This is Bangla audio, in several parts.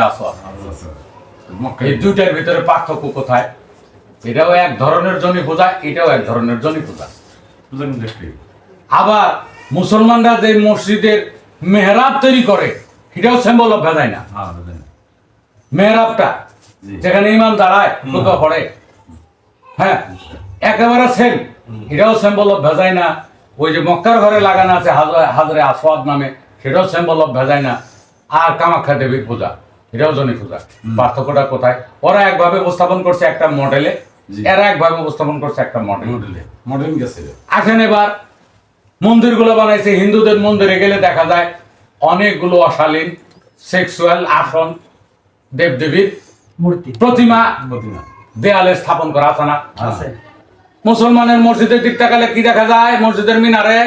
আসওয়াদ আচ্ছা এই দুইটার ভিতরে পার্থক্য কোথায়? এটাও এক ধরনের জনি পূজা এটাও এক ধরনের জনি পূজা। আবার মুসলমানরা যে মসজিদের মেহরাব তৈরি করে সিম্বল অফ ভেজাই না হ্যাঁ মেহরাবটা যেখানে ইমাম দাঁড়ায় পড়ে। হ্যাঁ একেবারে সেম এটাও সিম্বল অফ ভেজাই না ওই যে মক্কার ঘরে লাগানো আছে হাজ- হাজরে আসওয়াদ নামে সেটাও সিম্বল অফ ভেজাই না আর কামাখ্যা দেবীর পূজা। এটাও জনি পূজা পার্থক্যটা কোথায়? ওরা একভাবে উপস্থাপন করছে একটা মডেলে। এরা একভাবে উপস্থাপন করছে একটা মডেল। মডেলে। মডেলিং গেছে। আসেন এবার। মন্দিরগুলো বানাইছে। হিন্দুদের মন্দিরে গেলে দেখা যায় অনেকগুলো অশালীন সেক্সুয়াল আসন দেবদেবীর মূর্তি। প্রতিমা প্রতিমা। দেয়ালে স্থাপন করা আছে না? আছে। মুসলমানের মসজিদের দিক তাকালে কি দেখা যায়? মসজিদের মিনারে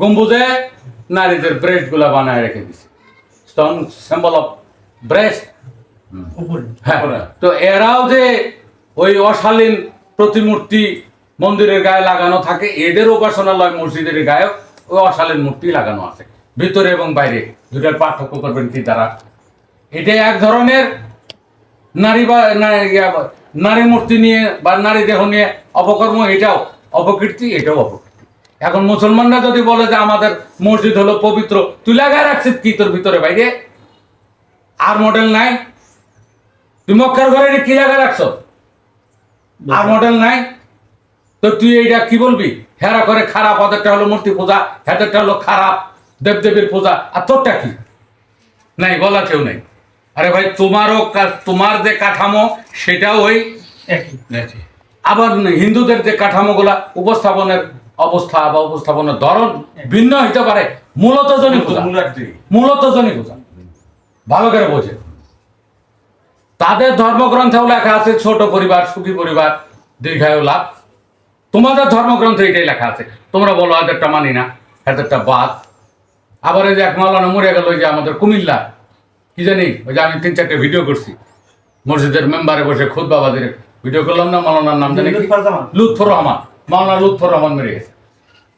গম্বুজে নারীদের ব্রেস্টগুলা বানায় রেখে দিছে। Stone symbol of breast. হ্যাঁ। তো এরাও যে ওই অশালীন প্রতিমূর্তি মন্দিরের গায়ে লাগানো থাকে এদের উপাসনালয় মসজিদের গায়ে ওই অশালীন মূর্তি লাগানো আছে। ভিতরে এবং বাইরে দুটার পার্থক্য করবেন কি তারা? এটা এক ধরনের নারী বা নারী মূর্তি নিয়ে বা নারী দেহ নিয়ে অপকর্ম এটাও অপকীর্তি এটাও অপকীর্তি। এখন মুসলমানরা যদি বলে যে আমাদের মসজিদ হলো পবিত্র তুই লাগায় রাখছিস কি তোর ভিতরে বাইরে? আর মডেল নাই। তুই মক্কার ঘরে কি লাগা রাখছ? আর মডেল নাই। তো তুই এইটা কি বলবি? হেরা করে খারাপ ওদেরটা হলো মূর্তি পূজা হেদেরটা হলো খারাপ দেবদেবীর পূজা। আর তোরটা কি? নাই বলা কেউ নেই। আরে ভাই তোমারও তোমার যে কাঠামো সেটাও ওই একই। আবার হিন্দুদের যে কাঠামোগুলা উপস্থাপনের অবস্থা বা উপস্থাপনের ধরন ভিন্ন হইতে পারে। মূলত জনি পূজা। মূলত জনি পূজা। ভালো করে বোঝে। তাদের ধর্মগ্রন্থেও লেখা আছে ছোট পরিবার সুখী পরিবার দীর্ঘায়ু লাভ। তোমাদের ধর্মগ্রন্থে এটাই লেখা আছে। তোমরা বলো এদেরটা মানি না এদেরটা বাদ। আবার এই যে এক মাওলানা মরে গেল যে আমাদের কুমিল্লা কি জানি ওই যে আমি তিন চারটে ভিডিও করছি। মসজিদের মেম্বারে বসে খুদ বাবাদের ভিডিও করলাম না মাওলানার নাম জানি লুৎফর রহমান মাওলানা লুৎফর রহমান মেরে গেছে।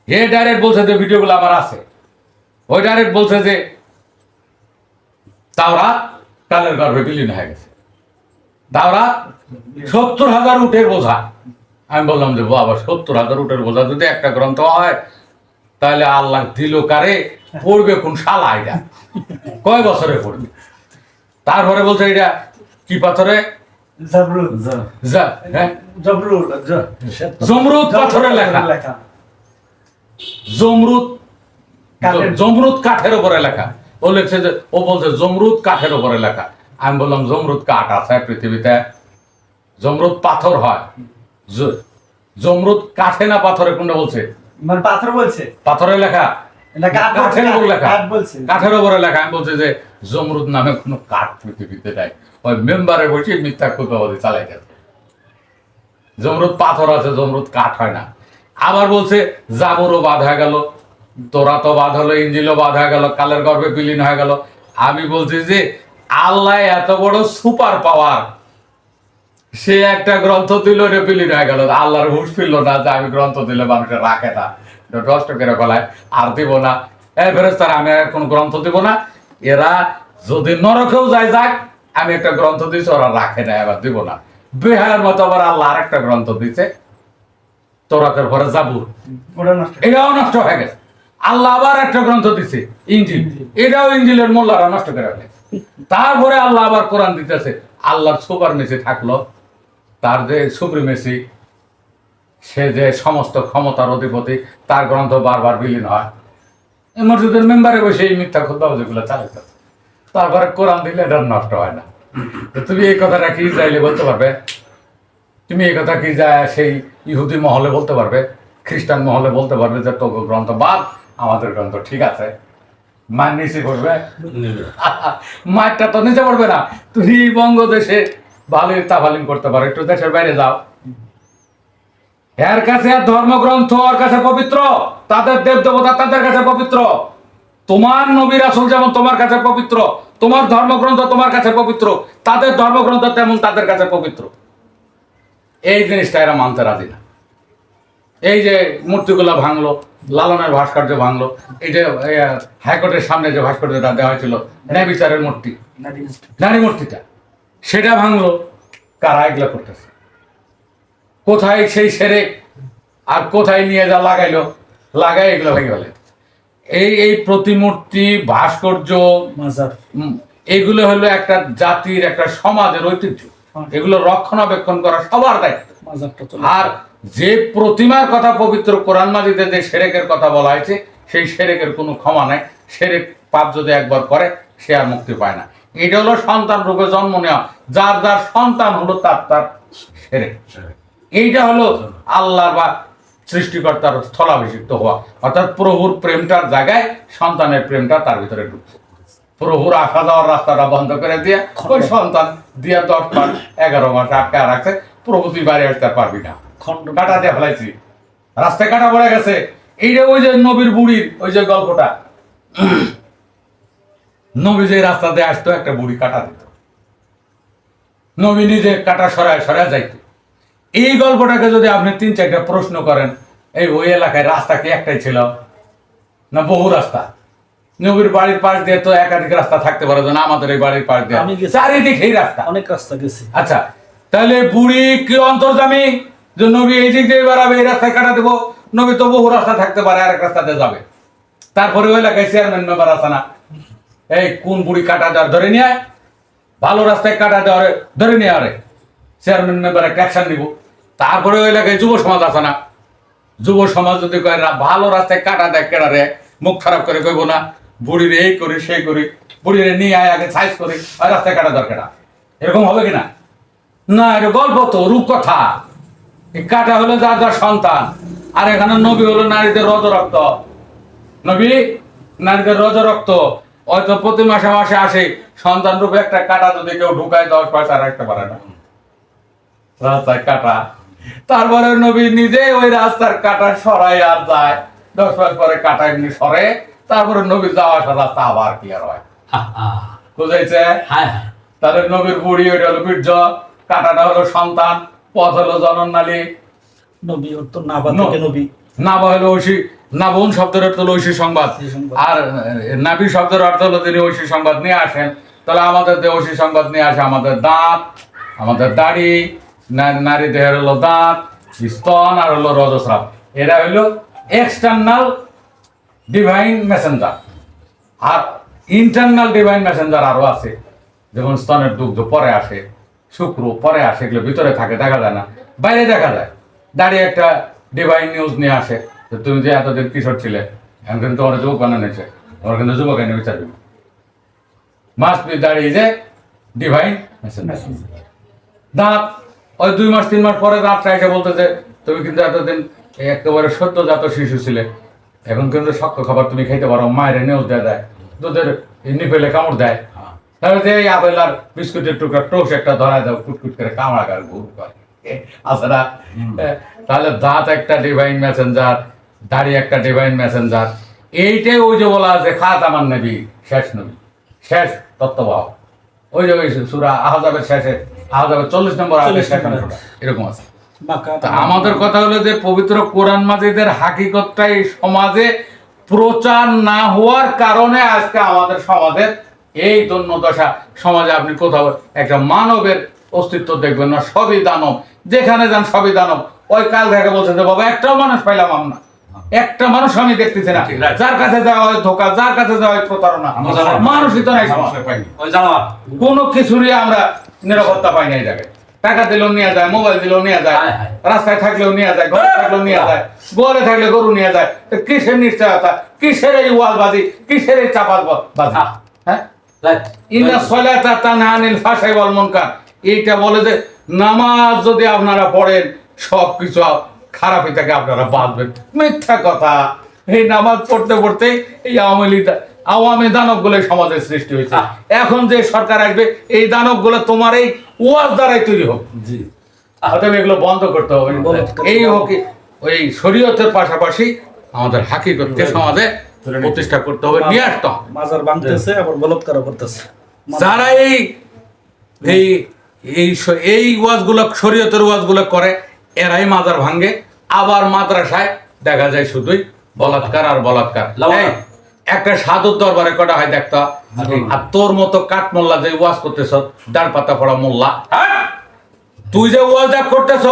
হে ডাইরেক্ট বলছে যে ভিডিওগুলো আমার আছে। ওই ডাইরেক্ট বলছে যে তাওরাত কালের গর্ভে বিলীন হয়ে গেছে। তাওরাত সত্তর হাজার উটের বোঝা। আমি বললাম যে বাবা সত্তর হাজার উটের বোঝা যদি একটা গ্রন্থ হয় তাহলে আল্লাহ দিল কারে? পড়বে কোন শালা এটা? কয় বছরে পড়বে? তারপরে বলছে এটা কি পাথরে? হ্যাঁ? জমরুদ পাথরে লেখা। লেখা। জমরুদ জমরুদ কাঠের উপরে লেখা। ও লিখছে যে ও বলছে জমরুদ কাঠের উপরে লেখা। আমি বললাম জমরুদ কাঠ আছে পৃথিবীতে। জমরুদ পাথর হয়। জমরুদ কাঠে না পাথরে কোনটা বলছে? মানে পাথর বলছে। পাথরে লেখা। কাঠের উপর লেখা। কাঠের উপরে লেখা। আমি বলছি যে জমরুদ নামে কোনো কাঠ পৃথিবীতে নাই। ওই মেম্বারে বসে মিথ্যা কুতবাদি চালাই গেছে। জমরুদ পাথর আছে জমরুদ কাঠ হয় না। আবার বলছে জাবরও বাদ হয়ে গেল। তোরা তো বাদ হলো ইঞ্জিলও বাদ হয়ে গেল কালের গর্ভে বিলীন হয়ে গেল। আমি বলছি যে আল্লাহ এত বড় সুপার পাওয়ার। সে একটা গ্রন্থ দিল রে বিলীন হয়ে গেল। আল্লাহর হুশ ফিরল না যে আমি গ্রন্থ দিলে মানুষের রাখে না। এটা নষ্ট করে ফেলায় আর দিব না। এই ফেরেস্তার আমি আর কোন গ্রন্থ দিব না। এরা যদি নরকেও যায় যাক আমি একটা গ্রন্থ দিয়েছি ওরা রাখে না এবার দিব না। বেহার মতো আবার আল্লাহ আর একটা গ্রন্থ দিছে তোরাকের ঘরে জাবুর। ওটা এটাও নষ্ট হয়ে গেছে। আল্লাহ আবার একটা গ্রন্থ দিছে ইঞ্জিল। এটাও ইঞ্জিলের মোল্লারা নষ্ট করে ফেলেছে তারপরে আল্লাহ আবার কোরআন দিতেছে আল্লাহর সুপার মেসি থাকল। তার যে সুপ্রিমেসি সে যে সমস্ত ক্ষমতার অধিপতি তার গ্রন্থ বারবার বিলীন হয়। এই মসজিদের মেম্বারে বসে এই মিথ্যা খুদ্া যেগুলো তারপরে কোরআন দিলে এটা নষ্ট হয় না। তুমি এই কথাটা কি চাইলে বলতে পারবে? তুমি এই কথা কি যায় সেই ইহুদি মহলে বলতে পারবে? খ্রিস্টান মহলে বলতে পারবে যে তো গ্রন্থ বাদ। আমাদের গ্রন্থ ঠিক আছে? মায়ের নিচে পড়বে? নেবে মায়েরটা তো নিচে পড়বে না। তুমি বঙ্গদেশে ভালোই তাফালিম করতে পারো। একটু দেশের বাইরে যাও। এর কাছে আর ধর্মগ্রন্থ ওর কাছে পবিত্র। তাদের দেব দেবতা তাদের কাছে পবিত্র। তোমার নবী রাসূল যেমন তোমার কাছে পবিত্র তোমার ধর্মগ্রন্থ তোমার কাছে পবিত্র তাদের ধর্মগ্রন্থ তেমন তাদের কাছে পবিত্র। এই জিনিসটা এরা মানতে রাজি না। এই যে মূর্তিগুলো ভাঙলো লালনের ভাস্কর্য ভাঙলো। এই যে হাইকোর্টের সামনে যে ভাস্কর্যটা দেওয়া হয়েছিল ন্যায় বিচারের মূর্তি। নারী মূর্তিটা। সেটা ভাঙলো কারা এগুলো করতেছে? কোথায় সেই সেরেক আর কোথায় নিয়ে যা লাগাইলো? লাগাই এগুলো ভেঙে ফেলে। এই এই প্রতিমূর্তি ভাস্কর্য এগুলো হলো একটা জাতির একটা সমাজের ঐতিহ্য। এগুলো রক্ষণাবেক্ষণ করা সবার দায়িত্ব। আর যে প্রতিমার কথা পবিত্র কোরআন মাজিদে যে সেরেকের কথা বলা হয়েছে, সেই সেরেকের কোনো ক্ষমা নাই। সেরেক পাপ যদি একবার করে, সে আর মুক্তি পায় না। এটা হলো সন্তান রূপে জন্ম নেওয়া। যার যার সন্তান হলো তার তার সেরেক। এইটা হলো আল্লাহর বা সৃষ্টিকর্তার স্থলাভিষিক্ত হওয়া। অর্থাৎ প্রভুর প্রেমটার জায়গায় সন্তানের প্রেমটা তার ভিতরে ঢুকছে। প্রভুর আসা যাওয়ার রাস্তাটা বন্ধ করে দিয়ে, ওই সন্তান দিয়ে দশ মাস, এগারো মাস আটকা রাখছে। প্রভু তুই বাড়ি আসতে পারবি না। খণ্ড কাটা দিয়ে ফেলাইছি। রাস্তায় কাটা পড়ে গেছে। এইটা ওই যে নবীর বুড়ির ওই যে গল্পটা। নবী যে আসতো একটা বুড়ি কাটা দিত। নবী নিজে কাটা সরায় সরায় যাইতো। এই গল্পটাকে যদি আপনি তিন চারটা প্রশ্ন করেন এই ওই এলাকায় রাস্তা কি একটাই ছিল? না বহু রাস্তা? নবীর বাড়ির পাশ দিয়ে তো একাধিক রাস্তা থাকতে পারে না আমাদের এই বাড়ির পাশ দিয়ে। গেছি। চারিদিকেই রাস্তা। অনেক রাস্তা গেছি। আচ্ছা তাহলে বুড়ি কি অন্তর্জামী যে নবী এই দিক দিয়ে বেড়াবে, এই রাস্তায় কাটা দেবো, নবী তো বহু রাস্তা থাকতে পারে, আরেক রাস্তাতে যাবে। তারপরে ওই এলাকায় চেয়ারম্যান মেম্বার আসে না। এই কোন বুড়ি কাটা দেওয়ার ধরে নিয়ে ভালো রাস্তায় কাটা দেওয়ার ধরে নিয়ে আরে। চেয়ারম্যান মেম্বার একটা নিব। তারপরে ওই এলাকায় যুব সমাজ আছে না। যুব সমাজ যদি কয়, না, ভালো রাস্তায় কাটা দেয় কেডা রে? মুখ খারাপ করে কইব না, বুড়ির এই করি, সেই করি। বুড়িরে নিয়ে আয়, আগে সাইজ করি, আর রাস্তায় কাটা দরকার এরকম হবে কিনা? না, এটা গল্প তো, রূপকথা। কাটা হলো যার যার সন্তান আর এখানে নবী হলো নারীদের রজ রক্ত নবী নারীদের রজ রক্ত হয়তো প্রতি মাসে মাসে আসে সন্তান রূপে একটা কাটা যদি কেউ ঢুকায় দশ পয়সা রাখতে পারে না। রাস্তায় কাটা। তারপরে নবী নিজে ওই রাস্তার কাটা সরাই আর যায়। দশ মাস পরে কাটা এমনি সরে তারপরে নবী যাওয়া আসা রাস্তা আবার ক্লিয়ার হয়। বুঝাইছে হায় হায়। তাহলে নবীর বুড়ি ওইটা হলো বীর্য। কাটাটা হলো সন্তান। পথ হলো জননালী নবী তো নাবা ন- থেকে নবী। নাবা হলো ঐশী নাবন শব্দের অর্থ হলো ঐশী সংবাদ। আর নাবি শব্দের অর্থ হলো তিনি ঐশী সংবাদ নিয়ে আসেন। তাহলে আমাদের যে ঐশী সংবাদ নিয়ে আসে আমাদের দাঁত আমাদের দাড়ি নারী দেহের হলো দাঁত স্তন আর হলো রজস্রাব। এরা হলো এক্সটার্নাল ডিভাইন মেসেঞ্জার আর ইন্টারনাল ডিভাইন মেসেঞ্জার আরও আছে যেমন স্তনের দুগ্ধ পরে আসে। শুক্র, পরে আসে, এগুলো ভিতরে থাকে, দেখা যায় না। বাইরে দেখা যায়। দাঁড়িয়ে একটা ডিভাইন নিউজ নিয়ে আসে, যে তুমি যে এতদিন কিশোর ছিলে, এখন কিন্তু তোমার যুবক বানানো তোমার কিন্তু যুবক এনে বিচার মাস দাঁড়িয়ে যে ডিভাইন দাঁত, ওই দুই মাস, তিন মাস পরে দাঁতটা এসে বলতে যে, তুমি কিন্তু এতদিন একেবারে সদ্যজাত শিশু ছিলে, এখন কিন্তু শক্ত খাবার তুমি খাইতে পারো, মায়ের নিউজ দেয় দেয়, দুধের নিপেলে কামড় দেয়। তাহলে এই আপেল আর বিস্কুটের টুকরা টোস একটা ধরা দাও কুটকুট করে কামড়া ঘুর করে আছে তাহলে দাঁত একটা ডিভাইন মেসেঞ্জার দাড়ি একটা ডিভাইন মেসেঞ্জার এইটাই ওই যে বলা আছে খাত আমার নবী শেষ নবী শেষ ওই যে ওই সুরা আহাজাবের শেষে আহাজাবের চল্লিশ নম্বর আয়াতের 40 শেষ নম্বর অংশটা, এরকম আছে। তা আমাদের কথা হলো যে পবিত্র কোরআন মাজিদের হাকিকতটাই সমাজে প্রচার না হওয়ার কারণে আজকে আমাদের সমাজের এই দশা সমাজে আপনি কোথাও একটা মানবের অস্তিত্ব দেখবেন না সবই দানব। যেখানে যান সবই দানব। ওই কাল থেকে বলছে যে বাবা একটাও মানুষ পাইলাম আমরা একটা মানুষ আমি দেখতেছি না। যার কাছে যাওয়া হয় ধোকা যার কাছে যাওয়া হয় প্রতারণা। মানুষই তো নাই কোনো কিছুরই আমরা নিরাপত্তা পাই না এই জায়গায়। টাকা দিলেও নিয়ে যায় মোবাইল দিলেও নিয়ে যায় হায় হায়। রাস্তায় থাকলেও নিয়ে যায় ঘরে থাকলেও নিয়ে যায় গোয়ালে থাকলে গরু নিয়ে যায় তো কিসের নিশ্চয়তা? কিসের এই ওয়ালবাজি? কিসের এই চাপাত বাজি। হ্যাঁ ইন্না সলাতা তানহানিল ফাশাই ওয়াল মুনকার। এইটা বলে যে নামাজ যদি আপনারা পড়েন সব কিছু খারাপই থেকে আপনারা মিথ্যা কথা। এই নামাজ পড়তে পড়তে এই আওয়ামী লীগ আওয়ামী দানবগুলো সমাজের সৃষ্টি হয়েছে। এখন যে সরকার আসবে এই দানবগুলো তোমার এই ওয়াজ দ্বারাই তৈরি হোক। জি। অতএব এগুলো বন্ধ করতে হবে। এই হোক ওই শরীয়তের পাশাপাশি আমাদের হাকিকতকে সমাজে প্রতিষ্ঠা করতে হবে নিয়ে আসতে হবে। মাজার ভাঙতেছে আবার বলৎকার করতেছে। যারা এই এই এই এই ওয়াজগুলো শরীয়তের ওয়াজগুলো করে এরাই মাজার ভাঙ্গে আবার মাদ্রাসায় দেখা যায় শুধুই বলাৎকার আর বলাৎকার। একটা সাধুর দরবারে কটা হয় দেখতো? আর তোর মতো কাঠ মোল্লা যে ওয়াজ করতেছ ডাল পাতা পড়া মোল্লা। হ্যাঁ? তুই যে ওয়াজ করতেছ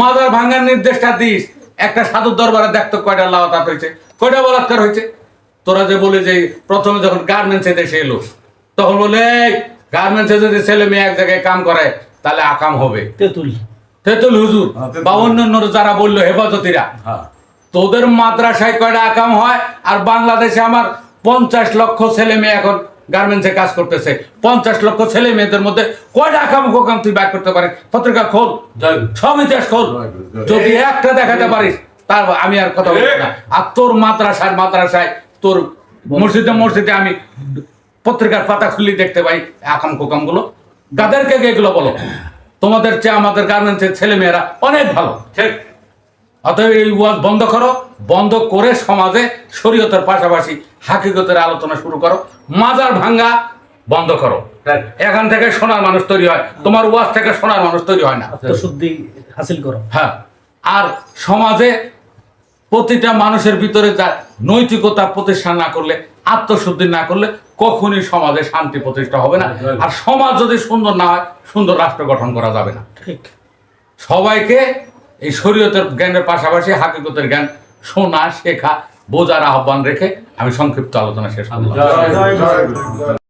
মাদার ভাঙার নির্দেশটা দিস। একটা সাধুর দরবারে দেখতো কয়টা লাওয়াত হয়েছে কয়টা বলাৎকার হয়েছে তোরা যে বলে যে প্রথমে যখন গার্মেন্টসে দেশে এলো তখন বলে গার্মেন্টসে যদি ছেলে মেয়ে এক জায়গায় কাম করে তাহলে আকাম হবে। তেঁতুল। তেতুল হুজুর। হ্যাঁ। বা অন্যান্য যারা বলল হেফাজতিরা। হ্যাঁ। তোদের মাদ্রাসায় কয়টা আকাম হয়? আর বাংলাদেশে আমার পঞ্চাশ লক্ষ ছেলে মেয়ে এখন গার্মেন্টসে কাজ করতেছে। পঞ্চাশ লক্ষ ছেলে মেয়েদের মধ্যে কয়টা আকাম কোকাম তুই ব্যাক করতে পারিস? পত্রিকা খোল। সব ইতিহাস খোল। যদি একটা দেখাতে পারিস তার আমি আর কথা বলব না। আর তোর মাদ্রাসায় মাদ্রাসায় তোর মসজিদে মসজিদে আমি পত্রিকার পাতা খুলি দেখতে পাই আকাম কোকামগুলো গাদেরকে এগুলো বলো? তোমাদের চেয়ে আমাদের গার্মেন্টসের ছেলে মেয়েরা অনেক ভালো। ঠিক? অতএব এই ওয়াজ বন্ধ করো বন্ধ করে সমাজে শরীয়তের পাশাপাশি হাকিগতের আলোচনা শুরু করো। মাজার ভাঙ্গা বন্ধ করো। এখান থেকে সোনার মানুষ তৈরি হয় তোমার ওয়াজ থেকে সোনার মানুষ তৈরি হয় না। শুদ্ধি হাসিল করো। হ্যাঁ। আর সমাজে প্রতিটা মানুষের ভিতরে যা নৈতিকতা প্রতিষ্ঠা না করলে আত্মশুদ্ধি না করলে কখনই সমাজে শান্তি প্রতিষ্ঠা হবে না। আর সমাজ যদি সুন্দর না হয় সুন্দর রাষ্ট্র গঠন করা যাবে না। ঠিক। সবাইকে এই শরীয়তের জ্ঞানের পাশাপাশি হাকিকতের জ্ঞান শোনা শেখা বোঝার আহ্বান রেখে আমি সংক্ষিপ্ত আলোচনা শেষ করলাম।